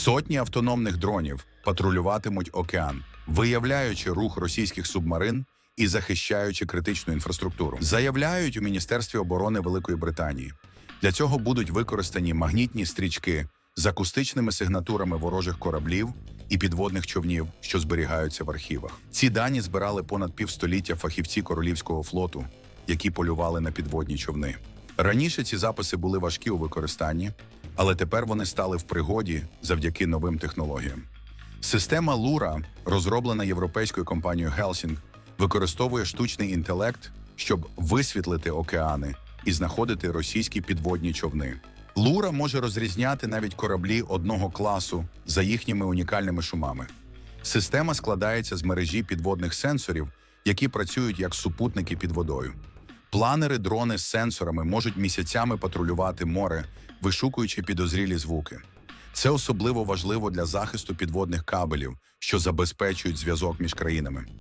Сотні автономних дронів патрулюватимуть океан, виявляючи рух російських субмарин і захищаючи критичну інфраструктуру. Заявляють у Міністерстві оборони Великої Британії. Для цього будуть використані магнітні стрічки з акустичними сигнатурами ворожих кораблів і підводних човнів, що зберігаються в архівах. Ці дані збирали понад півстоліття фахівці королівського флоту, які полювали на підводні човни. Раніше ці записи були важкі у використанні, але тепер вони стали в пригоді завдяки новим технологіям. Система Лура, розроблена європейською компанією Helsing, використовує штучний інтелект, щоб висвітлити океани і знаходити російські підводні човни. Лура може розрізняти навіть кораблі одного класу за їхніми унікальними шумами. Система складається з мережі підводних сенсорів, які працюють як супутники під водою. Планери дрони з сенсорами можуть місяцями патрулювати море, вишукуючи підозрілі звуки. Це особливо важливо для захисту підводних кабелів, що забезпечують зв'язок між країнами.